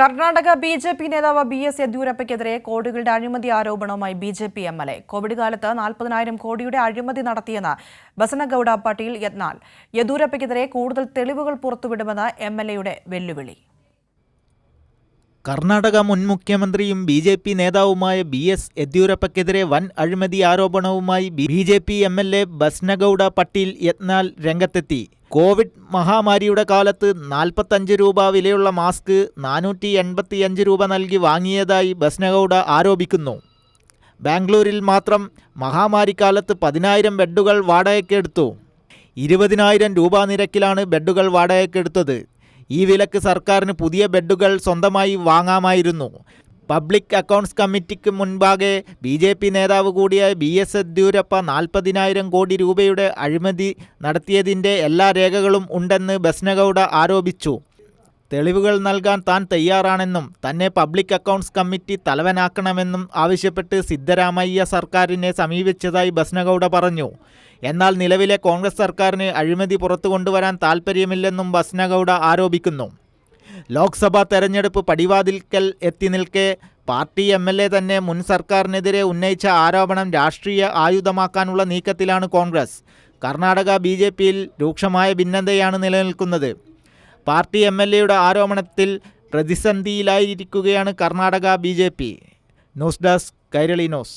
Karnataka B J P നേതാവ് B S യെദ്യൂരപ്പയ്ക്കെതിരെ കോടികളുടെ അഴിമതി ആരോപണവുമായി B J P M L A. Covid കാലത്ത് നാൽപ്പതിനായിരം കോടിയുടെ അഴിമതി നടത്തിയെന്ന് ബസനഗൌഡ പട്ടീൽ യത്നാൽ യെദ്യൂരപ്പയ്ക്കെതിരെ കൂടുതൽ തെളിവുകൾ പുറത്തുവിടുമെന്ന് എം എൽ എയുടെ വെല്ലുവിളി. കർണാടക മുൻ മുഖ്യമന്ത്രിയും ബി ജെ പി നേതാവുമായ ബി എസ് യെദ്യൂരപ്പയ്ക്കെതിരെ വൻ അഴിമതി ആരോപണവുമായി B J P M L A Basanagouda Patil Yatnal രംഗത്തെത്തി. കോവിഡ് മഹാമാരിയുടെ കാലത്ത് നാൽപ്പത്തഞ്ച് രൂപ വിലയുള്ള മാസ്ക് നാനൂറ്റി എൺപത്തിയഞ്ച് രൂപ നൽകി വാങ്ങിയതായി ബസ്നഗൌഡ ആരോപിക്കുന്നു. ബാംഗ്ലൂരിൽ മാത്രം മഹാമാരിക്കാലത്ത് പതിനായിരം ബെഡുകൾ വാടകയ്ക്കെടുത്തു. ഇരുപതിനായിരം രൂപ നിരക്കിലാണ് ബെഡുകൾ വാടകയ്ക്കെടുത്തത്. ഈ വിലക്ക് സർക്കാരിന് പുതിയ ബെഡുകൾ സ്വന്തമായി വാങ്ങാമായിരുന്നു. പബ്ലിക് അക്കൗണ്ട്സ് കമ്മിറ്റിക്ക് മുൻപാകെ ബി ജെ പി നേതാവ് കൂടിയായ ബി എസ് യെദ്യൂരപ്പ നാൽപ്പതിനായിരം കോടി രൂപയുടെ അഴിമതി നടത്തിയതിന്റെ എല്ലാ രേഖകളും ഉണ്ടെന്ന് ബസ്നഗൌഡ ആരോപിച്ചു. തെളിവുകൾ നൽകാൻ താൻ തയ്യാറാണെന്നും തന്നെ പബ്ലിക് അക്കൗണ്ട്സ് കമ്മിറ്റി തലവനാക്കണമെന്നും ആവശ്യപ്പെട്ട് സിദ്ധരാമയ്യ സർക്കാരിനെ സമീപിച്ചതായി ബസ്നഗൌഡ പറഞ്ഞു. എന്നാൽ നിലവിലെ കോൺഗ്രസ് സർക്കാരിന് അഴിമതി പുറത്തു കൊണ്ടുവരാൻ താൽപ്പര്യമില്ലെന്നും ബസ്നഗൌഡ ആരോപിക്കുന്നു. ലോക്സഭാ തെരഞ്ഞെടുപ്പ് പടിവാതിൽക്കൽ എത്തി നിൽക്കെ പാർട്ടി എം എൽ എ തന്നെ മുൻ സർക്കാരിനെതിരെ ഉന്നയിച്ച ആരോപണം രാഷ്ട്രീയ ആയുധമാക്കാനുള്ള നീക്കത്തിലാണ് കോൺഗ്രസ്. കർണാടക ബി ജെ പിയിൽ രൂക്ഷമായ ഭിന്നതയാണ് നിലനിൽക്കുന്നത്. പാർട്ടി എം എൽ എയുടെ ആരോപണത്തിൽ പ്രതിസന്ധിയിലായിരിക്കുകയാണ് Karnataka B J P. News desk Kairali news.